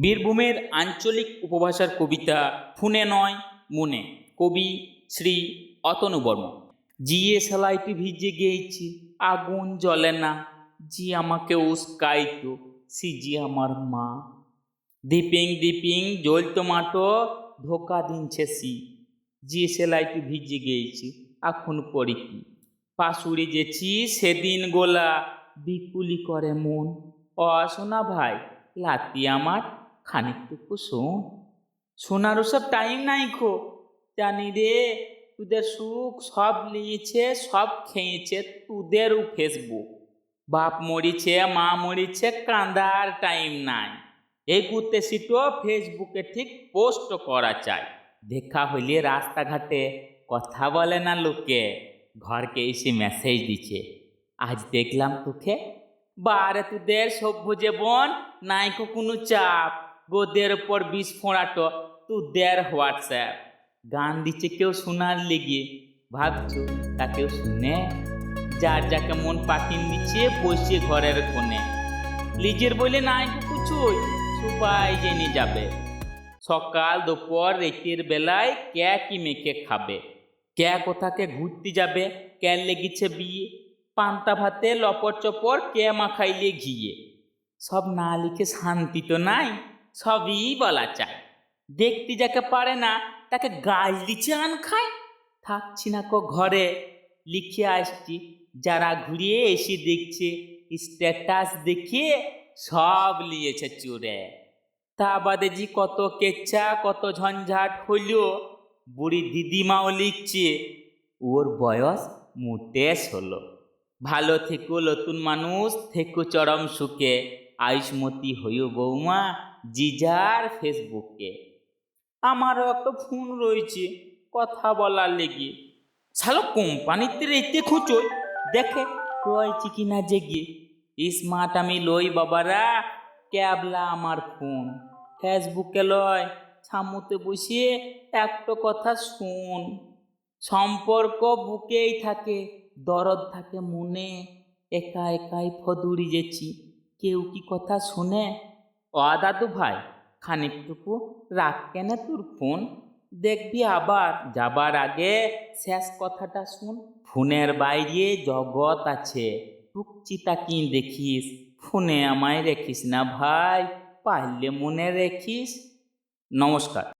বীরভূমের আঞ্চলিক উপভাষার কবিতা ফুনে নয়, মনে। কবি শ্রী অতনু বর্মন। জিয়ে সেলাইটি ভিজে গিয়েছি আগুন জ্বলে না। জি আমাকে উস্কাইতো সিজি আমার মা। দিপিং দিপিং জ্বলতো মাটো, ধোকা দিনছে সি। জিয়ে সেলাইটি ভিজে গিয়েছি এখন করি কি? পাশুড়ি যেছি সেদিন গোলা, বিকুলি করে মন। অশোনা ভাই, লাতি আমার খানিকটুকু শোন। শোনার সব টাইম নাই খো। জানি রে, তোদের সুখ সব নিয়েছে, সব খেয়েছে তোদেরও ফেসবুক। বাপ মরিছে, মা মরিছে, কান্দার টাইম নাই। এই কুত্তে সিটো ফেসবুকে ঠিক পোস্ট করা চাই। দেখা হইলে রাস্তাঘাটে কথা বলে না লোকে। ঘরকে এসে মেসেজ দিচ্ছে আজ দেখলাম তোকে। বারে তোদের সভ্য জীবন নাইকো কোনো চাপ। গোদের ওপর বিষ ফোঁড়াটো তোদের হোয়াটসঅ্যাপ গান দিচ্ছে কেউ শোনার লেগে। ভাবছ তা কেউ শুনে? যার যাকে মন পাঠিয়ে দিচ্ছে বসে ঘরের কোণে। লিজের বলে নাই কিছুই সবাই জেনে যাবে। সকাল দুপুর রেতের বেলায় কে কি মেখে খাবে? কে কোথাকে ঘুরতে যাবে? কে লেগেছে বিয়ে? পান্তা ভাতে লপর চপর কে মাখাইলে ঘিয়ে? সব না লিখে শান্তি তো নাই। সবই বলা চায় দেখতে যাকে পারে না, তাকে গাছ দিচ্ছে আন খায়। থাকছি না কো ঘরে, লিখে আসছি। যারা ঘুরিয়ে এসে দেখছে স্ট্যাটাস দেখিয়ে সব নিয়েছে চুরে। তা বাদে জি কত কেচ্ছা, কত ঝঞ্ঝাট হইল, বুড়ি দিদিমাও লিখছে, ওর বয়স মোটে হলো ভালো থেকো, নতুন মানুষ, থেকো চরম সুখে। আয়ুষ্মতি হইও বৌমা জিজার ফেসবুকে। আমারও একটা ফোন রয়েছে, কথা বলার লেগে। শালো, কোম্পানিতে রেতে খুঁচোই দেখে রয়েছে কি না জেগে। স্মার্ট আমি লই বাবারা, ক্যাবলা আমার ফোন। ফেসবুকে লয়, সামুতে বসিয়ে একটা কথা শুন। সম্পর্ক বুকেই থাকে, দরদ থাকে মনে। একা একাই ফদুরি যেছি, কেউ কি কথা শুনে? ও দাদু ভাই, খানিকটুকু রাখ কেন তোর ফোন? দেখবি আবার। যাবার আগে শেষ কথাটা শুন। ফোনের বাইরে জগৎ আছে। টুকচিতা কি দেখিস। ফোনে আমায় রেখিস না ভাই পাইলে মনে রেখিস। নমস্কার।